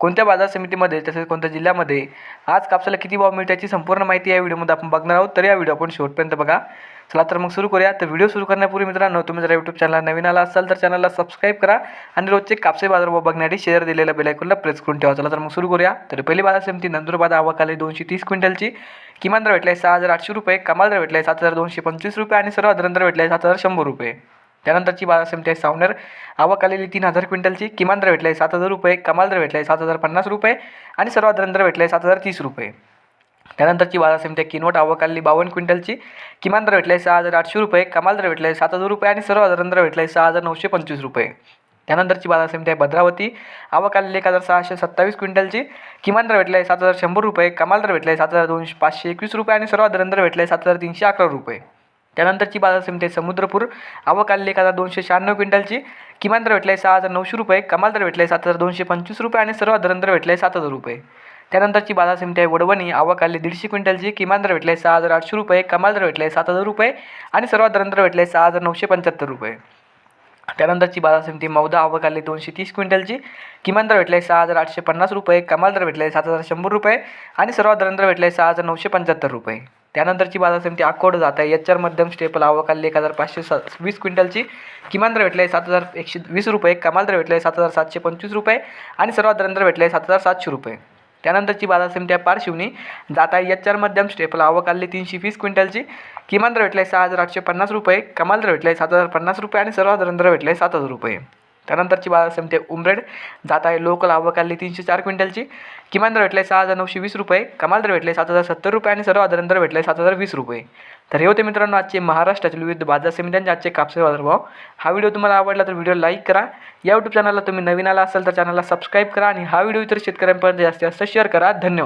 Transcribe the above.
कोणत्या बाजार समितीमध्ये तसेच कोणत्या जिल्ह्यामध्ये आज कापसाला किती भाव मिळतो याची संपूर्ण माहिती या व्हिडिओमध्ये आपण बघणार आहोत. तर या व्हिडिओ आपण शेवटपर्यंत बघा. चला तर मग सुरू करूया. तर व्हिडिओ सुरू करण्यापूर्वी मित्रांनो तुम्ही जर यूट्यूब चॅनल नवीन आला असाल तर चॅनलला सबस्क्राईब करा आणि रोजचे कापसे बाजारभाव बघण्यासाठी शेअर दिलेल्या बेलायकॉनला प्रेस करून ठेवा. चला तर मग सुरू करूया. तर पहिली बाजार समिती नंदुरबाद आवाकाली दोनशे तीस क्विंटलची. किमान दर भेटला आहे सहा हजार आठशे रुपये कमाल दर भेटला आहे सात हजार दोनशे पंचवीस रुपये आणि सर्वात दर भेटला आहे सात हजार शंभर रुपये. त्यानंतरची बाजार समिती आहे सावनेर. आवक आलेली तीन हजार क्विंटलची. किमान दर भेटला आहे सात हजार रुपये. कमाल दर भेटला आहे सात हजार पन्नास रुपये. आणि सर्वात दर भेटला आहे सात हजार तीस रुपये. त्यानंतरची बाजार समिती आहे किनवट आवक आलेली बावन्न क्विंटलची. किमान दर भेटला आहे सहा हजार आठशे रुपये. कमाल दर भेटला आहे सात हजार रुपये. आणि सर्व दर भेटला आहे सहा हजार नऊशे पंचवीस रुपये. त्यानंतरची बाजार समिती आहे भद्रावती. आवक आलेली एक हजार सहाशे सत्तावीस क्विंटलची. किमान दर भेटला आहे सात हजार शंभर रुपये. कमाल दर भेटला आहे सात हजार दोनशे पाचशे एकवीस रुपये. आणि सर्वात दर भेटला आहे सात हजार तीनशे अकरा रुपये. त्यानंतरची बाजार समिती आहे समुद्रपूर. आवक आलेली एक हजार दोनशे शहाण्णव क्विंटलची. किमान दर भेटला आहे सहा हजार नऊशे रुपये. कमाल दर भेटला आहे सात हजार दोनशे पंचवीस रुपये आणि सर्वात दर भेटला आहे सात हजार रुपये. त्यानंतरची बाजार समिती आहे वडवणी. आवक आली दीडशे क्विंटलची. किमान दर भेटले सहा हजार आठशे रुपये. कमाल दर भेटले सात हजार रुपये आणि सर्वात दर भेटले सहा हजार नऊशे पंच्याहत्तर रुपये. त्यानंतरची बाजार समिती मौदा. आवक आली दोनशे तीस क्विंटलची. किमान दर भेटले सहा हजार आठशे पन्नास रुपये. कमाल दर भेटले सात हजार शंभर रुपये आणि सर्वात दर भेटले सहा हजार नऊशे पंच्याहत्तर रुपये. त्यानंतरची बाजार समिती अकोड जात आहे. एच आर मध्यम स्टेपल आवक एक हजार पाचशे स वीस क्विंटलची किमान दर भेटले सात हजार एकशे वीस रुपये. कमाल दर आहे सात हजार सातशे पंचवीस रुपये आणि सर्वात दर आहे सात हजार सातशे रुपये. त्यानंतरची बाजार समिती आहे पारशिवनी जात आहे. एच आर मध्यम स्टेपल आवक तीनशे वीस क्विंटलची किमान दर भेटले सहा हजार आठशे पन्नास रुपये. कमाल दर भेटले सात हजार पन्नास रुपये आणि सर्वात दर आहे सात हजार रुपये. त्यानंतरची बाजार समिती उमरेड. जात आहे लोकल आवक आली तीनशे चार क्विंटलची. किमान दर भेटले सहा हजार नऊशे वीस रुपये. कमाल दर भेटले सात हजार सत्तर रुपये आणि सर्व दर भेटले सात हजार वीस रुपये. तर हे होते मित्रांनो आजचे महाराष्ट्रातील विविध बाजार समित्यांचे आजचे कापसे बाजारभाव. हा व्हिडिओ तुम्हाला आवडला तर व्हिडिओ लाईक करा. या यूट्यूब चॅनलला तुम्ही नवीन आला असाल तर चॅनलला सबस्क्राईब करा आणि हा व्हिडिओ इतर शेतकऱ्यांपर्यंत जास्तीत जास्त शेअर करा. धन्यवाद.